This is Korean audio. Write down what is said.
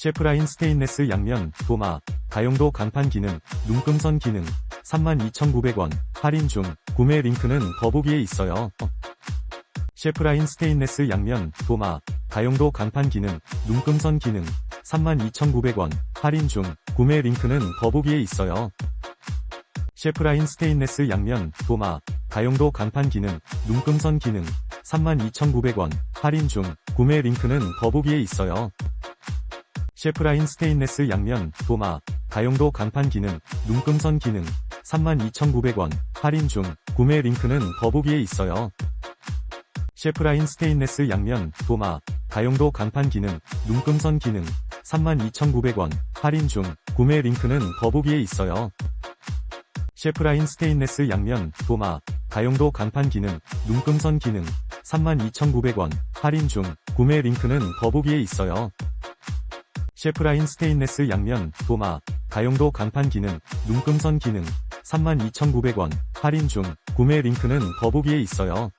셰프라인 스테인레스 양면, 도마, 다용도 강판 기능, 눈금선 기능, 32,900원, 할인 중, 구매 링크는 더보기에 있어요. 셰프라인 스테인레스 양면, 도마, 다용도 강판 기능, 눈금선 기능, 32,900원, 할인 중, 구매 링크는 더보기에 있어요. 셰프라인 스테인레스 양면, 도마, 다용도 강판 기능, 눈금선 기능, 32,900원, 할인 중, 구매 링크는 더보기에 있어요. 셰프라인 스테인레스 양면, 도마, 다용도 강판 기능, 눈금선 기능, 32,900원, 할인 중, 구매 링크는 더보기에 있어요. 셰프라인 스테인레스 양면, 도마, 다용도 강판 기능, 눈금선 기능, 32,900원, 할인 중, 구매 링크는 더보기에 있어요. 셰프라인 스테인레스 양면, 도마, 다용도 강판 기능, 눈금선 기능, 32,900원, 할인 중, 구매 링크는 더보기에 있어요. 셰프라인 스테인레스 양면, 도마, 다용도 강판 기능, 눈금선 기능, 32,900원, 할인 중, 구매 링크는 더보기에 있어요.